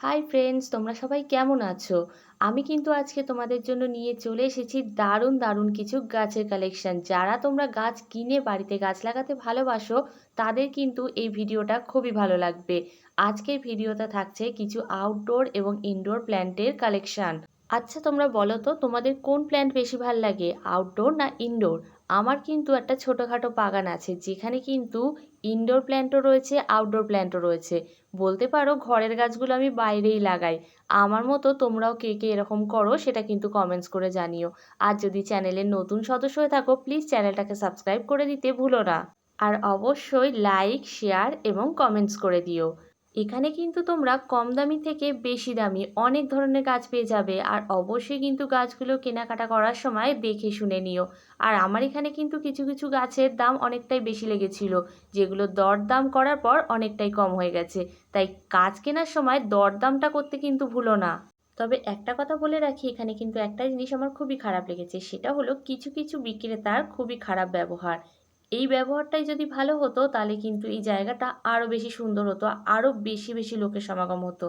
Hi friends তোমরা সবাই কেমন আছো? আমি কিন্তু আজকে তোমাদের জন্য নিয়ে চলে এসেছি দারুণ দারুণ কিছু গাছের কালেকশন যারা তোমরা গাছ কিনে বাড়িতে গাছ লাগাতে ভালোবাসো, তাদের কিন্তু এই ভিডিওটা খুবই ভালো লাগবে। আজকের ভিডিওতে থাকছে কিছু আউটডোর এবং ইনডোর প্ল্যান্টের কালেকশন আচ্ছা তোমরা বলো তো, তোমাদের কোন প্ল্যান্ট বেশি ভালো লাগে আউটডোর না ইনডোর আমার কিন্তু একটা ছোটোখাটো বাগান আছে, যেখানে কিন্তু ইনডোর প্ল্যান্টও রয়েছে আউটডোর প্ল্যান্টও রয়েছে। বলতে পারো ঘরের গাছগুলো আমি বাইরেই লাগাই। আমার মতো তোমরাও কে কে এরকম করো সেটা কিন্তু কমেন্টস করে জানিও। আর যদি চ্যানেলের নতুন সদস্য হয়ে থাকো প্লিজ চ্যানেলটাকে সাবস্ক্রাইব করে দিতে ভুলো না। আর অবশ্যই লাইক শেয়ার এবং কমেন্টস করে দিও। এখানে কিন্তু তোমরা কম দামি থেকে বেশি দামি অনেক ধরনের গাছ পেয়ে যাবে। আর অবশ্যই কিন্তু গাছগুলো কেনাকাটা করার সময় দেখে শুনে নিও। আর আমার এখানে কিন্তু কিছু কিছু গাছের দাম অনেকটাই বেশি লেগেছিল, যেগুলো দরদাম করার পর অনেকটাই কম হয়ে গেছে। তাই গাছ কেনার সময় দরদামটা করতে কিন্তু ভুলো না। তবে একটা কথা বলে রাখি, এখানে কিন্তু একটা জিনিস আমার খুবই খারাপ লেগেছে, সেটা হলো কিছু কিছু বিক্রেতার খুবই খারাপ ব্যবহার। এই ব্যবহারটাই যদি ভালো হতো, তাহলে কিন্তু এই জায়গাটা আরও বেশি সুন্দর হতো আরও বেশি বেশি লোকের সমাগম হতো।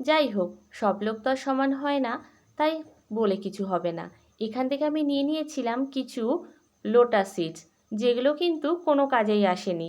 যাই হোক, সব লোক তো আর সমান হয় না, তাই বলে কিছু হবে না। এখান থেকে আমি নিয়ে নিয়েছিলাম কিছু লোটা সিডস যেগুলো কিন্তু কোনো কাজেই আসেনি।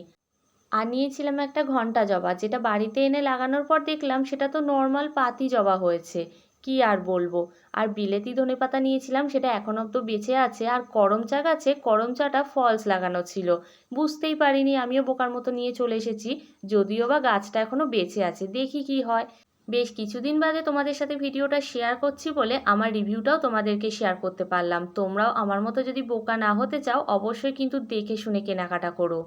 আর নিয়েছিলাম একটা ঘণ্টা জবা, যেটা বাড়িতে এনে লাগানোর পর দেখলাম সেটা তো নর্মাল পাতি জবা হয়েছে। কি আর বলব? আর বিলেতি ধনে পাতা নিয়েছিলাম, সেটা এখনও তো বেঁচে আছে। আর করমচা গাছে করম চাটা ফলস লাগানো ছিল। বুঝতেই পারিনি, আমিও বোকার মতো নিয়ে চলে এসেছি। যদিও বা গাছটা এখনও বেঁচে আছে, দেখি কি হয়। বেশ কিছুদিন বাদে তোমাদের সাথে ভিডিওটা শেয়ার করছি বলে আমার রিভিউটাও তোমাদেরকে শেয়ার করতে পারলাম। তোমরাও আমার মতো যদি বোকা না হতে চাও, অবশ্যই কিন্তু দেখে শুনে কেনাকাটা করো।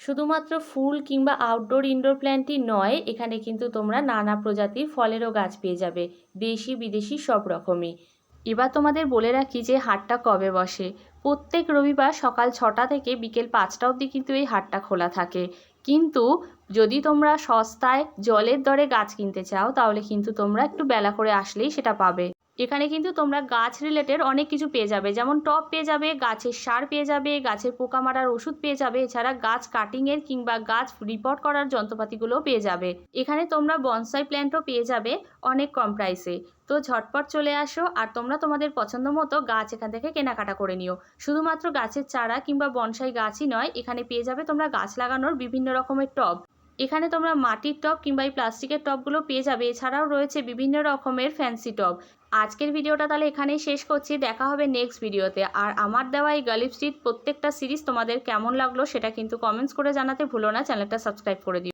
শুধুমাত্র ফুল কিংবা আউটডোর ইনডোর প্ল্যান্টই নয়, এখানে কিন্তু তোমরা নানা প্রজাতির ফলেরও গাছ পেয়ে যাবে, দেশি, বিদেশি সব রকমই। এবার তোমাদের বলে রাখি যে হাটটা কবে বসে। প্রত্যেক রবিবার সকাল ছটা থেকে বিকেল পাঁচটা অবধি কিন্তু এই হাটটা খোলা থাকে। কিন্তু যদি তোমরা সস্তায় জলের দরে গাছ কিনতে চাও, তাহলে কিন্তু তোমরা একটু বেলা করে আসলেই সেটা পাবে। এখানে কিন্তু তোমরা গাছ রিলেটেড অনেক কিছু পেয়ে যাবে। যেমন টব পেয়ে যাবে, গাছের সার পেয়ে যাবে, গাছের পোকা মারার ওষুধ পেয়ে যাবে, এছাড়া গাছ কাটিংয়ের কিংবা গাছ রিপোর্ট করার যন্ত্রপাতিগুলোও পেয়ে যাবে। এখানে তোমরা বনসাই প্ল্যান্টও পেয়ে যাবে অনেক কম প্রাইসে তো ঝটপট চলে আসো আর তোমরা তোমাদের পছন্দ মতো গাছ এখান থেকে কেনাকাটা করে নিও। শুধুমাত্র গাছের চারা কিংবা বনসাই গাছই নয়, এখানে পেয়ে যাবে তোমরা গাছ লাগানোর বিভিন্ন রকমের টব। এখানে তোমরা মাটির টব কিংবা এই প্লাস্টিকের টবগুলো পেয়ে যাবে। এছাড়াও রয়েছে বিভিন্ন রকমের ফ্যান্সি টব। আজকের ভিডিওটা তাহলে এখানেই শেষ করছি। দেখা হবে নেক্সট ভিডিওতে। আর আমার দেওয়া এই গালিপ স্ট্রিট প্রত্যেকটা সিরিজ তোমাদের কেমন লাগল সেটা কিন্তু কমেন্টস করে জানাতে ভুলো না। চ্যানেলটা সাবস্ক্রাইব করে দিও।